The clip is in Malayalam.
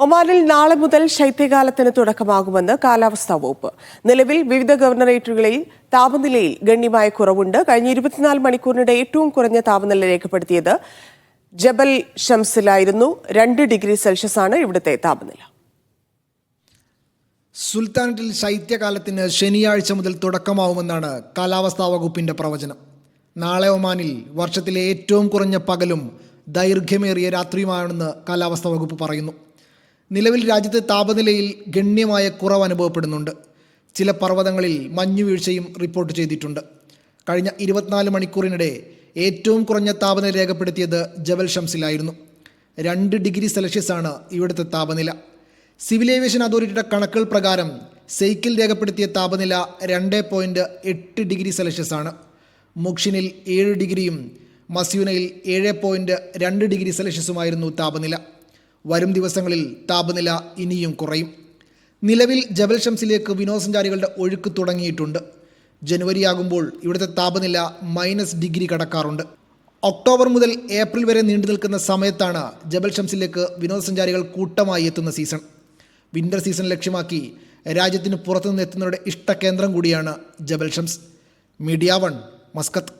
ഒമാനിൽ നാളെ മുതൽ ശൈത്യകാലത്തിന് തുടക്കമാകുമെന്ന് കാലാവസ്ഥാ വകുപ്പ്. നിലവിൽ വിവിധ ഗവർണറേറ്റുകളിൽ താപനിലയിൽ ഗണ്യമായ കുറവുണ്ട്. കഴിഞ്ഞ ഇരുപത്തിനാല് മണിക്കൂറിനിടെ ഏറ്റവും കുറഞ്ഞ താപനില രേഖപ്പെടുത്തിയത് ജബൽ ഷംസിലായിരുന്നു. രണ്ട് ഡിഗ്രി സെൽഷ്യസ് ആണ് ഇവിടുത്തെ താപനില. സുൽത്താനത്തിൽ ശൈത്യകാലത്തിന് ശനിയാഴ്ച മുതൽ തുടക്കമാവുമെന്നാണ് കാലാവസ്ഥാ വകുപ്പിന്റെ പ്രവചനം. നാളെ ഒമാനിൽ വർഷത്തിലെ ഏറ്റവും കുറഞ്ഞ പകലും ദൈർഘ്യമേറിയ രാത്രിയുമാണെന്ന് കാലാവസ്ഥാ വകുപ്പ് പറയുന്നു. നിലവിൽ രാജ്യത്തെ താപനിലയിൽ ഗണ്യമായ കുറവ് അനുഭവപ്പെടുന്നുണ്ട്. ചില പർവതങ്ങളിൽ മഞ്ഞുവീഴ്ചയും റിപ്പോർട്ട് ചെയ്തിട്ടുണ്ട്. കഴിഞ്ഞ ഇരുപത്തിനാല് മണിക്കൂറിനിടെ ഏറ്റവും കുറഞ്ഞ താപനില രേഖപ്പെടുത്തിയത് ജബൽ ഷംസിലായിരുന്നു. രണ്ട് ഡിഗ്രി സെൽഷ്യസാണ് ഇവിടുത്തെ താപനില. സിവിൽ ഏവിയേഷൻ അതോറിറ്റിയുടെ കണക്കുകൾ പ്രകാരം സൈക്കിൾ രേഖപ്പെടുത്തിയ താപനില രണ്ട് പോയിന്റ് എട്ട് ഡിഗ്രി സെൽഷ്യസ് ആണ്. മുക്ഷിനിൽ ഏഴ് ഡിഗ്രിയും മസ്യൂനയിൽ ഏഴ് പോയിന്റ് രണ്ട് ഡിഗ്രി സെൽഷ്യസുമായിരുന്നു താപനില. വരും ദിവസങ്ങളിൽ താപനില ഇനിയും കുറയും. നിലവിൽ ജബൽ ഷംസിലേക്ക് വിനോദസഞ്ചാരികളുടെ ഒഴുക്ക് തുടങ്ങിയിട്ടുണ്ട്. ജനുവരി ആകുമ്പോൾ ഇവിടുത്തെ താപനില മൈനസ് ഡിഗ്രി കടക്കാറുണ്ട്. ഒക്ടോബർ മുതൽ ഏപ്രിൽ വരെ നീണ്ടു നിൽക്കുന്ന സമയത്താണ് ജബൽ ഷംസിലേക്ക് വിനോദസഞ്ചാരികൾ കൂട്ടമായി എത്തുന്ന സീസൺ. വിന്റർ സീസൺ ലക്ഷ്യമാക്കി രാജ്യത്തിന് പുറത്തുനിന്ന് എത്തുന്നവരുടെ ഇഷ്ടകേന്ദ്രം കൂടിയാണ് Jebel Shams. Media one Muscat.